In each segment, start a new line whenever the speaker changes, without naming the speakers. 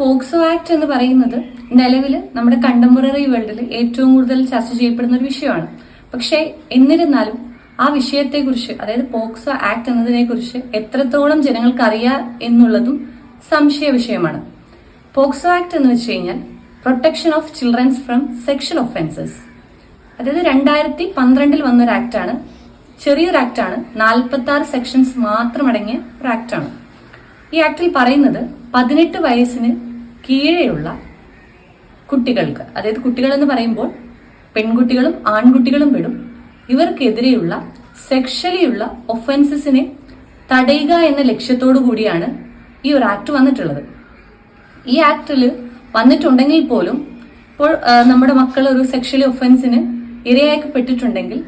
POCSO act എന്ന് പറയുന്നത് നിലവിൽ നമ്മുടെ കണ്ടംപററി വേൾഡിൽ ഏറ്റവും കൂടുതൽ ചർച്ച ചെയ്യപ്പെടുന്ന ഒരു വിഷയമാണ്. പക്ഷേ എന്നിരുന്നാലും ആ വിഷയത്തെക്കുറിച്ച് അതായത് പോക്സോ ആക്ട് എന്നതിനെ കുറിച്ച് എത്രത്തോളം ജനങ്ങൾക്ക് അറിയാം എന്നുള്ളതും സംശയ വിഷയമാണ്. പോക്സോ ആക്ട് എന്ന് വെച്ച് കഴിഞ്ഞാൽ protection of childrens from sexual offences. അതായത് രണ്ടായിരത്തി പന്ത്രണ്ടിൽ വന്ന ഒരു ആക്ടാണ്. ചെറിയൊരു ആക്ടാണ്. നാൽപ്പത്തി ആറ് സെക്ഷൻസ് മാത്രം അടങ്ങിയ ഒരു ആക്ടാണ്. ഈ ആക്ടിൽ പറയുന്നത് പതിനെട്ട് വയസ്സിന് കീഴെയുള്ള കുട്ടികൾക്ക് അതായത് കുട്ടികൾ എന്ന് പറയുമ്പോൾ പെൺകുട്ടികളും ആൺകുട്ടികളും പെടും. ഇവർക്കെതിരെയുള്ള സെക്ഷലിയുള്ള ഒഫൻസസിനെ തടയുക എന്ന ലക്ഷ്യത്തോടു കൂടിയാണ് ഈ ഒരു ആക്ട് വന്നിട്ടുള്ളത്. ഈ ആക്ടിൽ വന്നിട്ടുണ്ടെങ്കിൽ പോലും ഇപ്പോൾ നമ്മുടെ മക്കൾ ഒരു സെക്ഷലി ഒഫൻസിന് ഇരയാക്കപ്പെട്ടിട്ടുണ്ടെങ്കിൽ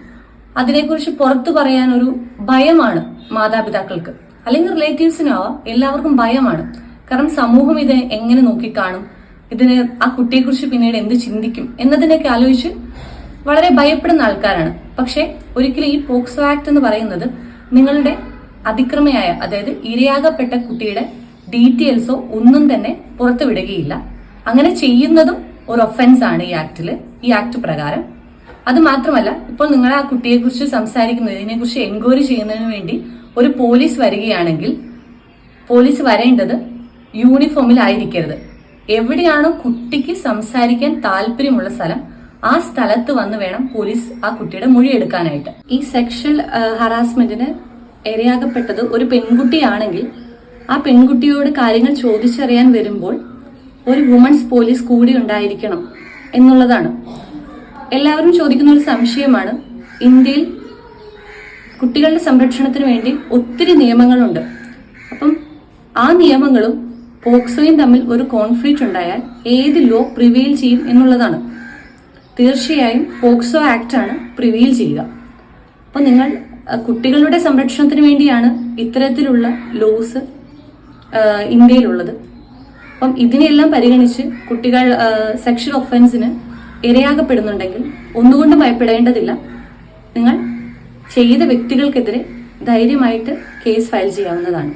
അതിനെക്കുറിച്ച് പുറത്തു പറയാനൊരു ഭയമാണ് മാതാപിതാക്കൾക്ക്. അല്ലെങ്കിൽ റിലേറ്റീവ്സിനാവാം എല്ലാവർക്കും ഭയമാണ്. കാരണം സമൂഹം ഇത് എങ്ങനെ നോക്കിക്കാണും? ഇതിന് ആ കുട്ടിയെക്കുറിച്ച് പിന്നീട് എന്ത് ചിന്തിക്കും? എന്നതിനൊക്കെ ആലോചിച്ച് വളരെ ഭയപ്പെടുന്ന ആൾക്കാരാണ്. പക്ഷെ ഒരിക്കലും ഈ പോക്സോ ആക്ട് എന്ന് പറയുന്നത് നിങ്ങളുടെ അതിക്രമയായ അതായത് ഇരയാകപ്പെട്ട കുട്ടിയുടെ ഡീറ്റെയിൽസോ ഒന്നും തന്നെ പുറത്തു വിടുകയില്ല. അങ്ങനെ ചെയ്യുന്നതും ഒരു ഒഫൻസ് ആണ് ഈ ആക്ടിൽ ഈ ആക്ട് പ്രകാരം. അത് മാത്രമല്ല ഇപ്പോൾ നിങ്ങൾ ആ കുട്ടിയെക്കുറിച്ച് സംസാരിക്കുന്നത് ഇതിനെക്കുറിച്ച് എൻക്വയറി ചെയ്യുന്നതിന് വേണ്ടി ഒരു പോലീസ് വരികയാണെങ്കിൽ പോലീസ് വരേണ്ടത് യൂണിഫോമിലായിരിക്കരുത്. എവിടെയാണോ കുട്ടിക്ക് സംസാരിക്കാൻ താല്പര്യമുള്ള സ്ഥലം ആ സ്ഥലത്ത് വന്ന് വേണം പോലീസ് ആ കുട്ടിയുടെ മൊഴി എടുക്കാനായിട്ട്. ഈ സെക്ഷൽ ഹറാസ്മെന്റിന് ഇരയാകപ്പെട്ടത് ഒരു പെൺകുട്ടിയാണെങ്കിൽ ആ പെൺകുട്ടിയോട് കാര്യങ്ങൾ ചോദിച്ചറിയാൻ വരുമ്പോൾ ഒരു വുമൺസ് പോലീസ് കൂടി ഉണ്ടായിരിക്കണം എന്നുള്ളതാണ്. എല്ലാവരും ചോദിക്കുന്ന ഒരു സംശയമാണ് ഇന്ത്യയിൽ കുട്ടികളുടെ സംരക്ഷണത്തിന് വേണ്ടി ഒത്തിരി നിയമങ്ങളുണ്ട്. അപ്പം ആ നിയമങ്ങളും പോക്സോയും തമ്മിൽ ഒരു കോൺഫ്ലിക്റ്റ് ഉണ്ടായാൽ ഏത് ലോ പ്രിവെയിൽ ചെയ്യും എന്നുള്ളതാണ്. തീർച്ചയായും പോക്സോ ആക്ട് ആണ് പ്രിവെയിൽ ചെയ്യുക. അപ്പോൾ നിങ്ങൾ കുട്ടികളുടെ സംരക്ഷണത്തിന് വേണ്ടിയാണ് ഇത്തരത്തിലുള്ള ലോസ് ഇന്ത്യയിലുള്ളത്. അപ്പം ഇതിനെല്ലാം പരിഗണിച്ച് കുട്ടികൾ സെക്ഷൽ ഒഫൻസിന് ഇരയാകപ്പെടുന്നുണ്ടെങ്കിൽ ഒന്നുകൊണ്ടും ഭയപ്പെടേണ്ടതില്ല. നിങ്ങൾ ചെയ്ത വ്യക്തികൾക്കെതിരെ ധൈര്യമായിട്ട് കേസ് ഫയൽ ചെയ്യാവുന്നതാണ്.